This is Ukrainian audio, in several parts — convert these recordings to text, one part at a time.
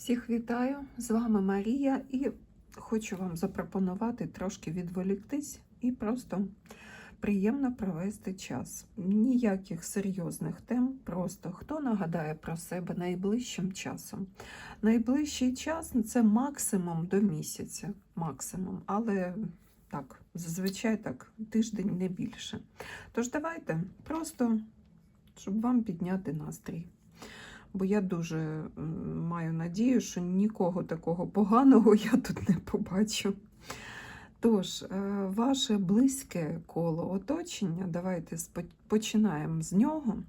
Всіх вітаю! З вами Марія і хочу вам запропонувати трошки відволіктись і просто приємно провести час. Ніяких серйозних тем, просто хто нагадає про себе найближчим часом. Найближчий час це максимум до місяця, максимум, але так, зазвичай так, тиждень не більше. Тож давайте просто, щоб вам підняти настрій бо я дуже маю надію, що нікого такого поганого я тут не побачу. Тож, е, ваше близьке коло оточення, давайте починаємо з нього.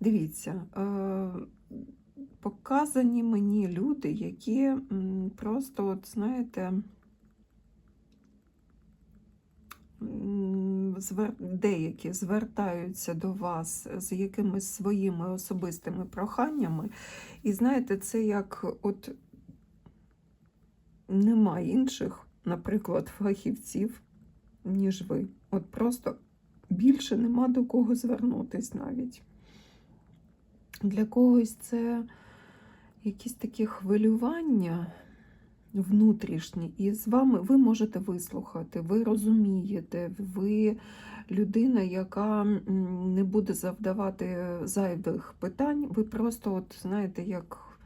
Дивіться, е, показані мені люди, які просто, от, знаєте, деякі звертаються до вас з якимись своїми особистими проханнями, і знаєте, це як от нема інших, наприклад, фахівців, ніж ви. От просто більше нема до кого звернутись навіть. Для когось це якісь такі хвилювання внутрішні, і з вами ви можете вислухати, ви розумієте, ви людина, яка не буде завдавати зайвих питань, ви просто, от знаєте, як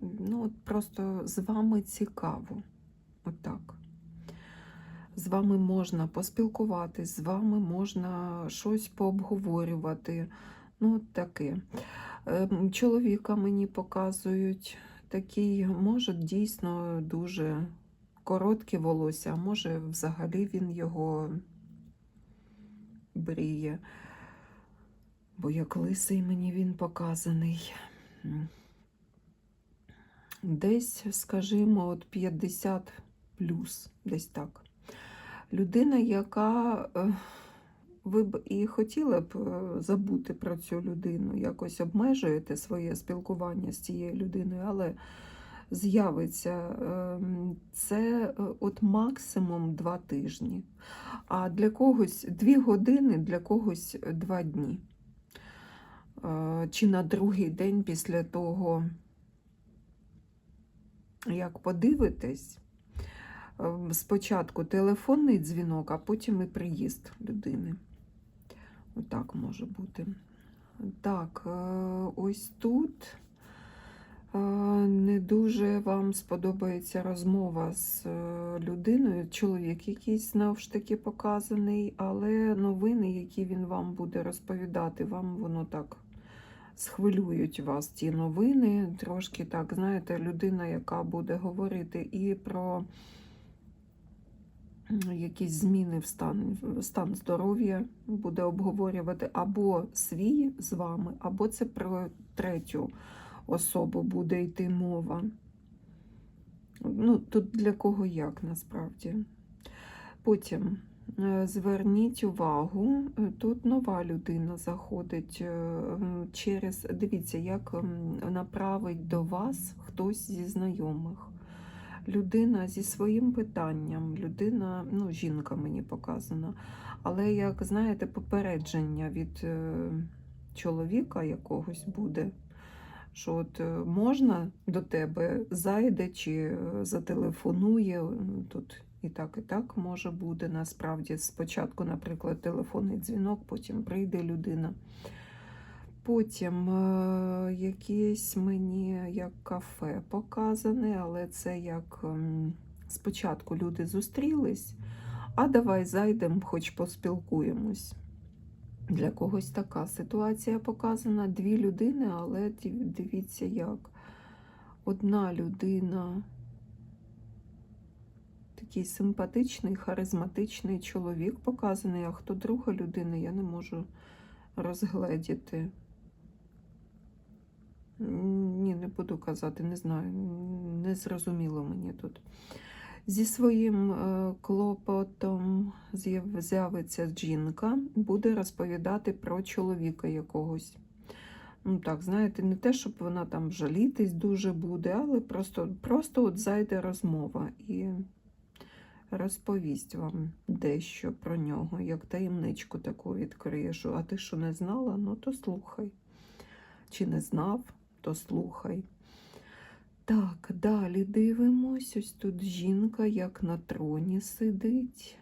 ну, от просто з вами цікаво. Отак. З вами можна поспілкуватись, з вами можна щось пообговорювати. Ну, таке. Ем, Чоловіка мені показують такий, може, дійсно дуже коротке волосся, а може, взагалі він його бріє. Бо як лисий мені він показаний. Десь, скажімо, от 50 плюс, десь так. Людина, яка е, ви б і хотіли б е, забути про цю людину, якось обмежуєте своє спілкування з цією людиною, але з'явиться ем, це е, от максимум два тижні. А для когось дві години, для когось два дні. Е, Чи на другий день після того, як подивитесь, ем, спочатку телефонний дзвінок, а потім і приїзд людини. Отак може бути. Так, е, ось тут е, не дуже вам сподобається розмова з е, людиною. Чоловік якийсь знову ж таки показаний, але новини, які він вам буде розповідати, вам воно так схвилюють вас ті новини. Трошки так, знаєте, людина, яка буде говорити і про якісь зміни в стан, в стан здоров'я буде обговорювати або свій з вами, або це про третю особу буде йти мова. Ну, тут для кого як насправді. Потім е, зверніть увагу, е, тут нова людина заходить е, через, дивіться, як направить до вас хтось зі знайомих. Людина зі своїм питанням, людина, ну, жінка мені показана, але як знаєте, попередження від е, чоловіка якогось буде, що от е, можна до тебе зайде чи е, зателефонує. Тут і так, і так може бути. Насправді, спочатку, наприклад, телефонний дзвінок, потім прийде людина. Потім е, якесь мені як кафе показане, але це як ем, спочатку люди зустрілись, а давай зайдемо, хоч поспілкуємось. Для когось така ситуація показана. Дві людини, але дивіться як. Одна людина, такий симпатичний, харизматичний чоловік показаний, а хто друга людина, я не можу розгледіти. Ні, не буду казати, не знаю, не зрозуміло мені тут. Зі своїм е, клопотом з'явиться жінка, буде розповідати про чоловіка якогось. Ну так, знаєте, не те, щоб вона там жалітись дуже буде, але просто, просто от зайде розмова і розповість вам дещо про нього, як таємничку таку відкриєш. А ти що не знала, ну то слухай. Чи не знав, то слухай. Так, далі дивимось. Ось тут жінка, як на троні сидить.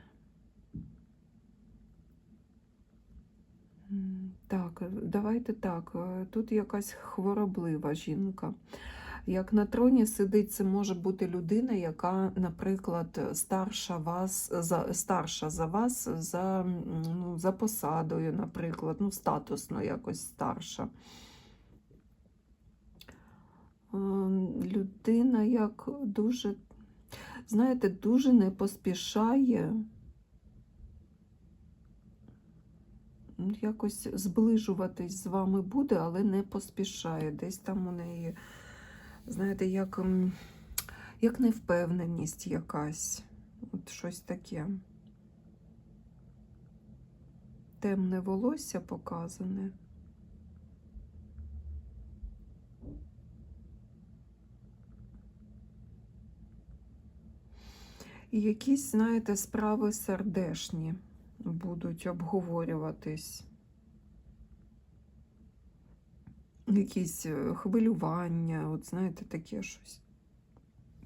Так, давайте так. Тут якась хвороблива жінка. Як на троні сидить, це може бути людина, яка, наприклад, старша вас за старша за вас за, ну, за посадою, наприклад, ну, статусно якось старша. Е, Людина як дуже, знаєте, дуже не поспішає якось зближуватись з вами буде, але не поспішає. Десь там у неї, знаєте, як, як невпевненість якась. От щось таке. Темне волосся показане. І якісь, знаєте, справи сердешні будуть обговорюватись. Якісь е, хвилювання, от знаєте, таке щось.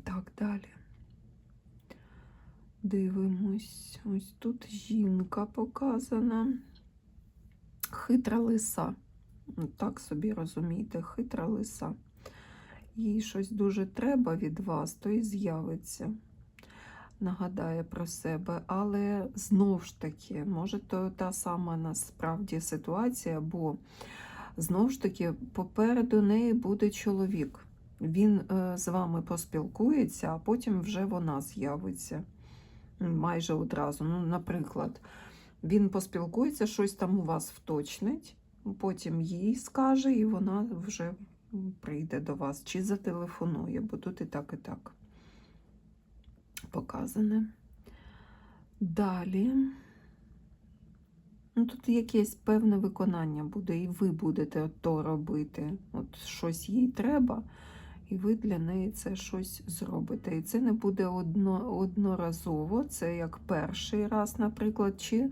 Так, далі. Дивимось. Ось тут жінка показана. Хитра лиса. Так собі розумієте, хитра лиса. Їй щось дуже треба від вас, то і з'явиться нагадає про себе, але знов ж таки, може, то та сама насправді ситуація, бо знов ж таки попереду неї буде чоловік. Він е, з вами поспілкується, а потім вже вона з'явиться майже одразу. Ну, наприклад, він поспілкується, щось там у вас вточнить, потім їй скаже, і вона вже прийде до вас чи зателефонує, бо тут і так, і так показане. Далі. Ну, Тут якесь певне виконання буде, і ви будете то робити. От щось їй треба, і ви для неї це щось зробите. І це не буде одно, одноразово, це як перший раз, наприклад, чи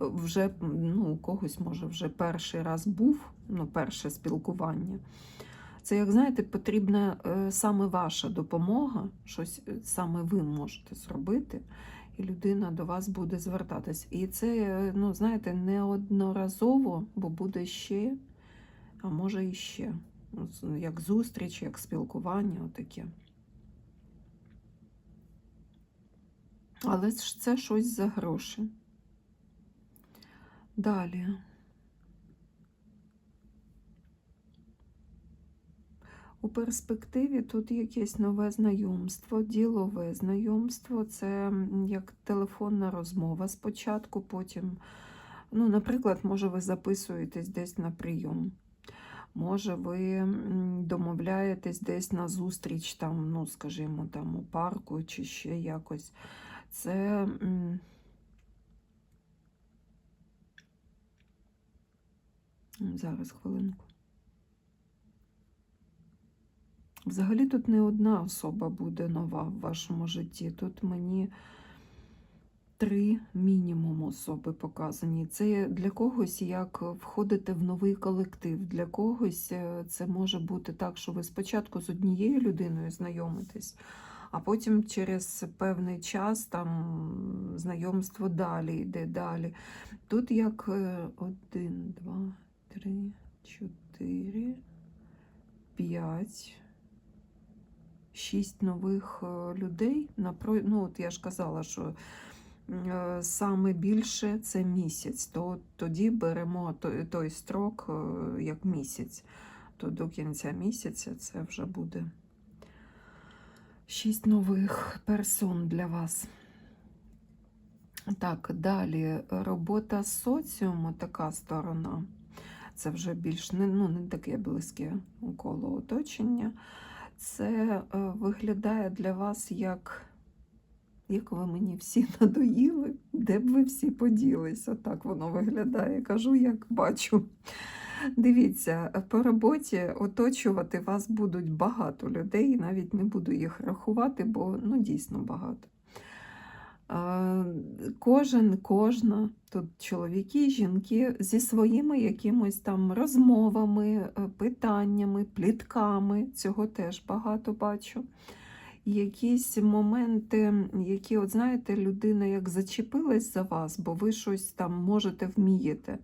вже ну, у когось, може, вже перший раз був, ну, перше спілкування. Це, як знаєте, потрібна е, саме ваша допомога, щось е, саме ви можете зробити, і людина до вас буде звертатись. І це, е, ну, знаєте, не одноразово, бо буде ще, а може і ще. Як зустріч, як спілкування, отаке. Але це щось за гроші. Далі. У перспективі тут якесь нове знайомство, ділове знайомство. Це як телефонна розмова спочатку, потім, ну, наприклад, може, ви записуєтесь десь на прийом. Може, ви домовляєтесь десь на зустріч, там, ну, скажімо, там у парку чи ще якось. Це. Зараз хвилинку. Взагалі тут не одна особа буде нова в вашому житті. Тут мені три мінімум особи показані. Це для когось як входити в новий колектив. Для когось е, це може бути так, що ви спочатку з однією людиною знайомитесь, а потім через певний час там знайомство далі йде далі. Тут як е, один, два, три, чотири, п'ять шість нових е, людей. Ну, от я ж казала, що е, саме більше це місяць, то тоді беремо той, той строк е, як місяць. То до кінця місяця це вже буде шість нових персон для вас. Так, далі робота з соціуму, така сторона. Це вже більш не, ну, не таке близьке коло оточення це е, виглядає для вас як, як ви мені всі надоїли, де б ви всі поділися. Так воно виглядає. Кажу, як бачу. Дивіться, по роботі оточувати вас будуть багато людей, навіть не буду їх рахувати, бо ну, дійсно багато. Кожен, кожна, тут чоловіки, жінки зі своїми якимось там розмовами, е, питаннями, плітками, цього теж багато бачу. Якісь моменти, які, от знаєте, людина як зачепилась за вас, бо ви щось там можете вмієте.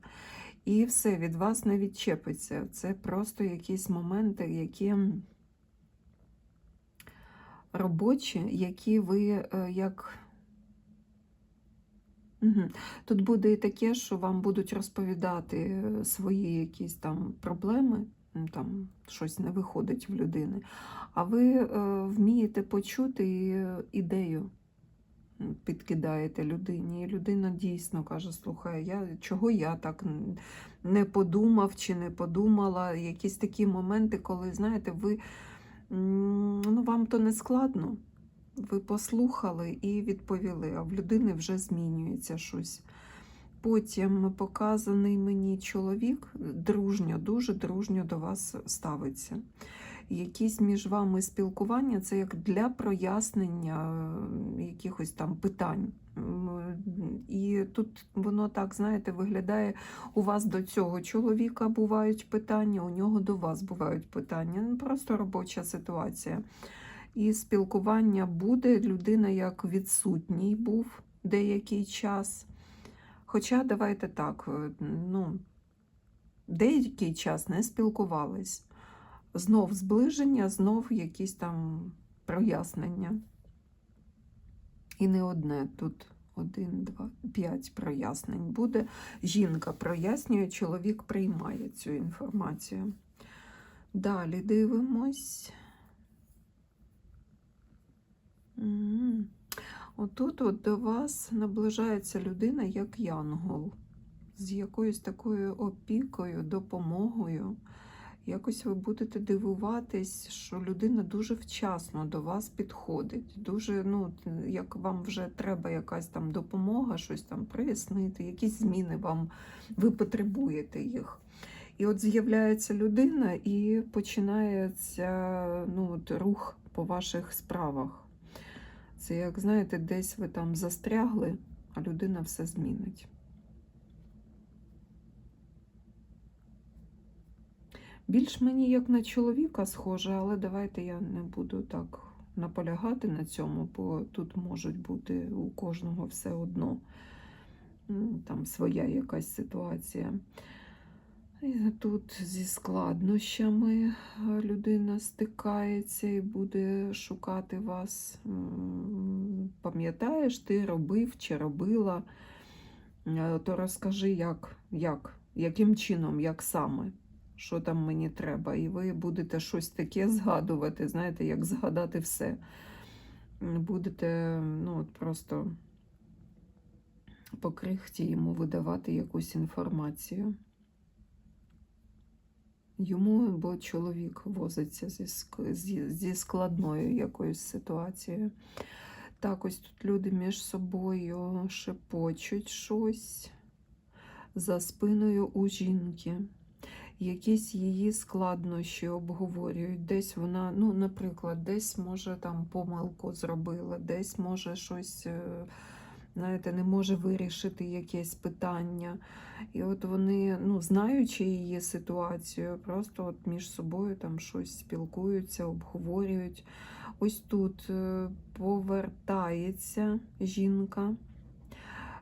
І все, від вас не відчепиться. Це просто якісь моменти, які робочі, які ви е, як. Угу. Тут буде і таке, що вам будуть розповідати е, свої якісь там проблеми, там щось не виходить в людини, а ви е, вмієте почути е, ідею підкидаєте людині. І людина дійсно каже: слухай, я, чого я так не подумав чи не подумала. Якісь такі моменти, коли, знаєте, ви ну, вам то не складно. Ви послухали і відповіли, а в людини вже змінюється щось. Потім показаний мені чоловік дружньо, дуже дружньо до вас ставиться. Якісь між вами спілкування це як для прояснення е, якихось там питань. І тут воно так, знаєте, виглядає, у вас до цього чоловіка бувають питання, у нього до вас бувають питання. Ну, Просто робоча ситуація. І спілкування буде, людина як відсутній був деякий час. Хоча, давайте так, е, ну, деякий час не спілкувались. Знов зближення, знов якісь там прояснення. І не одне тут. Один, два, п'ять прояснень буде. Жінка прояснює, чоловік приймає цю інформацію. Далі дивимось. Отут от до вас наближається людина як янгол, з якоюсь такою опікою, допомогою. Якось ви будете дивуватись, що людина дуже вчасно до вас підходить. Дуже, ну, як вам вже треба якась там допомога, щось там прояснити, якісь зміни вам, ви потребуєте їх. І от з'являється людина і починається ну, от, рух по ваших справах. Це як, знаєте, десь ви там застрягли, а людина все змінить. Більш мені як на чоловіка схоже, але давайте я не буду так наполягати на цьому, бо тут можуть бути у кожного все одно там своя якась ситуація. Тут зі складнощами е, людина стикається і буде шукати вас. Пам'ятаєш, ти робив чи робила, Е, то розкажи, як, як, яким чином, як саме, що там мені треба. І ви будете щось таке згадувати, знаєте, як згадати все. Будете ну, от просто по крихті йому видавати якусь інформацію. Йому, бо чоловік возиться зі, зі, складною якоюсь ситуацією. Так, ось тут люди між собою шепочуть щось за спиною у жінки. Якісь її складнощі обговорюють. Десь вона, ну, наприклад, десь може там помилку зробила, десь може щось, е, знаєте, не може вирішити якесь питання. І от вони, ну, знаючи її ситуацію, просто от між собою там щось спілкуються, обговорюють. Ось тут е, повертається жінка,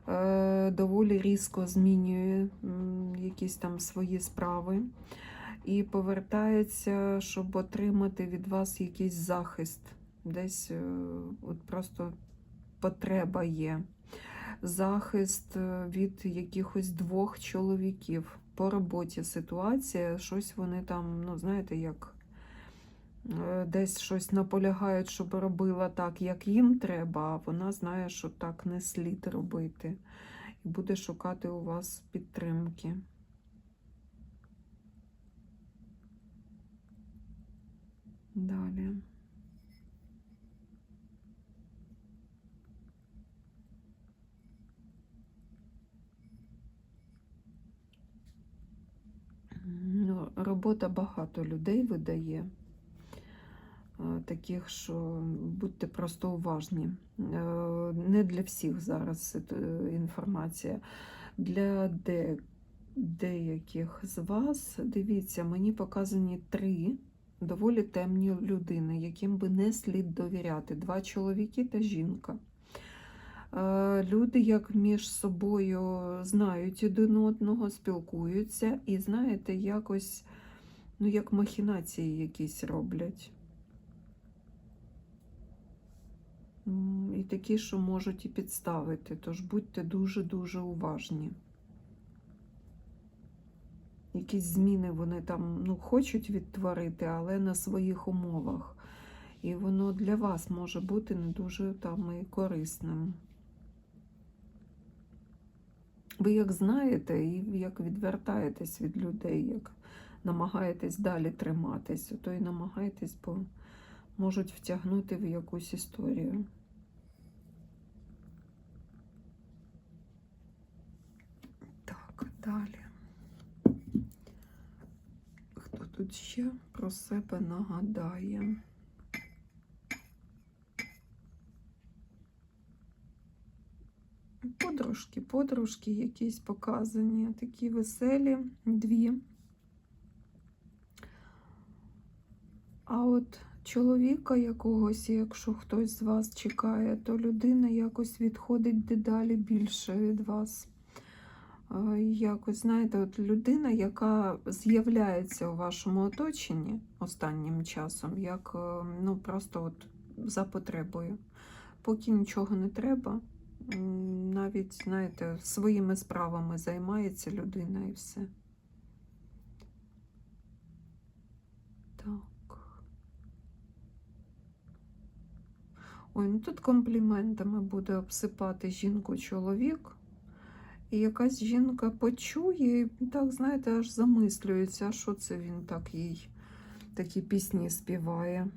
е, доволі різко змінює якісь там свої справи. І повертається, щоб отримати від вас якийсь захист. Десь е, от просто потреба є захист е, від якихось двох чоловіків. По роботі ситуація, щось вони там, ну, знаєте, як е, десь щось наполягають, щоб робила так, як їм треба, а вона знає, що так не слід робити. І буде шукати у вас підтримки. Далі. Ну, робота багато людей видає. Е, таких, що будьте просто уважні. Е, Не для всіх зараз е, інформація. Для де, деяких з вас, дивіться, мені показані три доволі темні людини, яким би не слід довіряти. Два чоловіки та жінка. Люди як між собою знають один одного, спілкуються і, знаєте, якось, ну, як махінації якісь роблять. І такі, що можуть і підставити, тож будьте дуже-дуже уважні. Якісь зміни вони там ну, хочуть відтворити, але на своїх умовах. І воно для вас може бути не дуже там і корисним. Ви як знаєте, і як відвертаєтесь від людей, як намагаєтесь далі триматись, то і намагаєтесь, бо можуть втягнути в якусь історію. Так, далі. Хто тут ще про себе нагадає? Подружки, подружки якісь показані, такі веселі, дві. А от чоловіка якогось, якщо хтось з вас чекає, то людина якось відходить дедалі більше від вас. Якось, знаєте, от людина, яка з'являється у вашому оточенні останнім часом, як е, ну, просто от за потребою. Поки нічого не треба, навіть, знаєте, своїми справами займається людина і все. Так. Ой, ну тут компліментами буде обсипати жінку чоловік. І якась жінка почує, так, знаєте, аж замислюється, а що це він так їй такі пісні співає.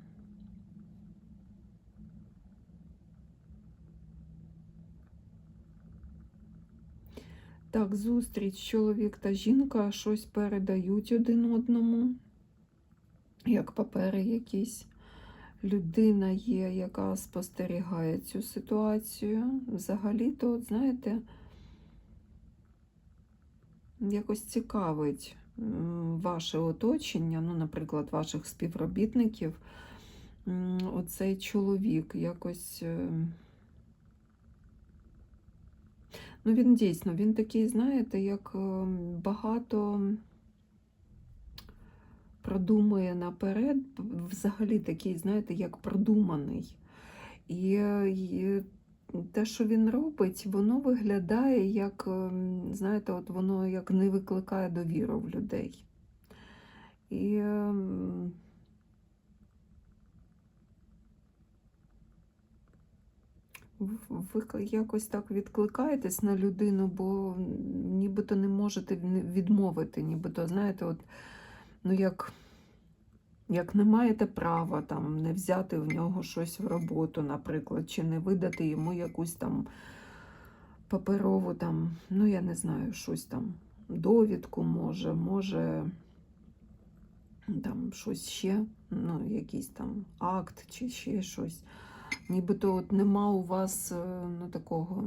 Так, зустріч чоловік та жінка щось передають один одному, як папери якісь. Людина є, яка спостерігає цю ситуацію. Взагалі-то, от, знаєте, якось цікавить ваше оточення, ну, наприклад, ваших співробітників. Оцей чоловік якось. е, Ну, він дійсно, він такий, знаєте, як е, багато продумує наперед, взагалі такий, знаєте, як продуманий. І, і те, що він робить, воно виглядає як, ем, знаєте, от воно як не викликає довіру в людей. І ем, ви якось так відкликаєтесь на людину, бо нібито не можете відмовити, нібито, знаєте, от, ну як, як не маєте права там не взяти в нього щось в роботу, наприклад, чи не видати йому якусь там паперову там, ну я не знаю, щось там, довідку може, може там щось ще, ну, якийсь там акт чи ще щось. Нібито от нема у вас е, ну, такого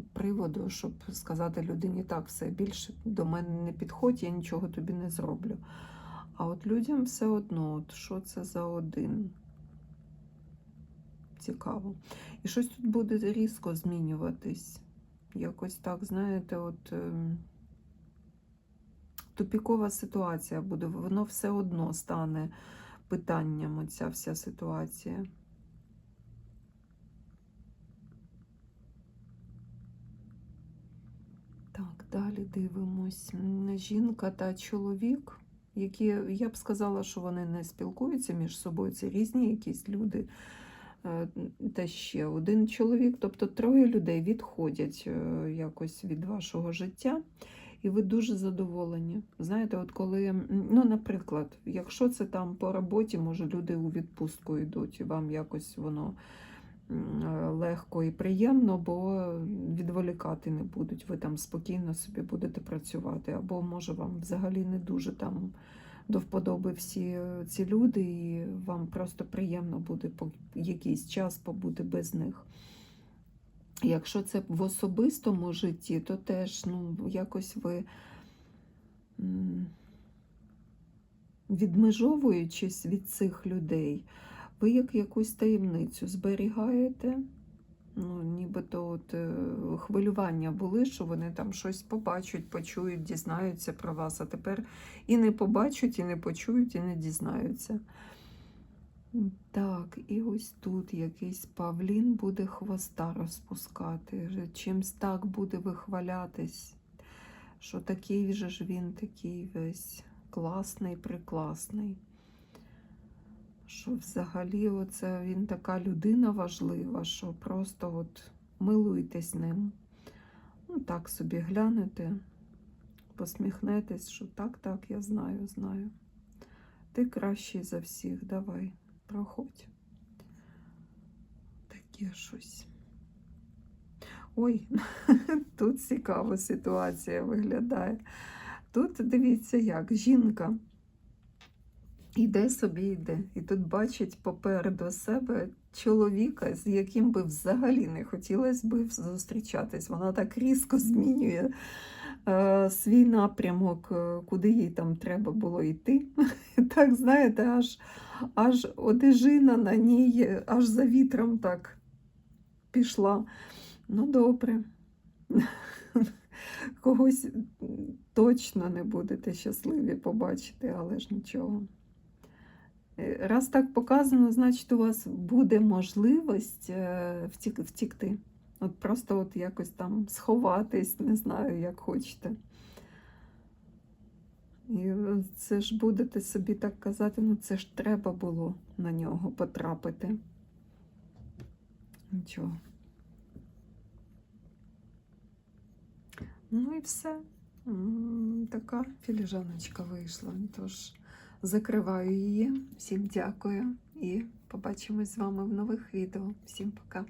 приводу, щоб сказати людині так, все більше до мене не підходь, я нічого тобі не зроблю. А от людям все одно, от що це за один. Цікаво. І щось тут буде різко змінюватись. Якось так, знаєте, от ем, тупікова ситуація буде, воно все одно стане питанням, оця вся ситуація. Так, далі дивимось. Жінка та чоловік, які, я б сказала, що вони не спілкуються між собою, це різні якісь люди. Е, Та ще один чоловік, тобто троє людей відходять е, якось від вашого життя, і ви дуже задоволені. Знаєте, от коли, ну, наприклад, якщо це там по роботі, може люди у відпустку йдуть, і вам якось воно легко і приємно, бо відволікати не будуть. Ви там спокійно собі будете працювати, або може вам взагалі не дуже там до вподоби всі е, ці люди, і вам просто приємно буде по якийсь час побути без них. Якщо це в особистому житті, то теж ну, якось ви, відмежовуючись від цих людей, ви як якусь таємницю зберігаєте. Ну, нібито от, е, хвилювання були, що вони там щось побачать, почують, дізнаються про вас, а тепер і не побачать, і не почують, і не дізнаються. Так, і ось тут якийсь павлін буде хвоста розпускати, чимсь так буде вихвалятись, що такий же ж він такий весь класний, прикласний. Що взагалі оце він така людина важлива, що просто от милуйтесь ним. Ну, так собі глянете, посміхнетесь, що так, так, я знаю, знаю. Ти кращий за всіх, давай, проходь. Таке щось. Ой, тут цікава ситуація виглядає. Тут дивіться, як жінка іде собі йде. І тут бачить попереду себе чоловіка, з яким би взагалі не хотілося би зустрічатись. Вона так різко змінює е, свій напрямок, е, куди їй там треба було йти. Так, знаєте, аж, аж одежина на ній, аж за вітром так пішла. Ну, добре. Когось точно не будете щасливі побачити, але ж нічого. Раз так показано, значить, у вас буде можливість е, втікти. От просто от якось там сховатись, не знаю, як хочете. І е, це ж будете собі так казати, ну це ж треба було на нього потрапити. Нічого. Ну і все. Така філіжаночка вийшла. Тож закриваю її. Всім дякую і побачимось з вами в нових відео. Всім пока.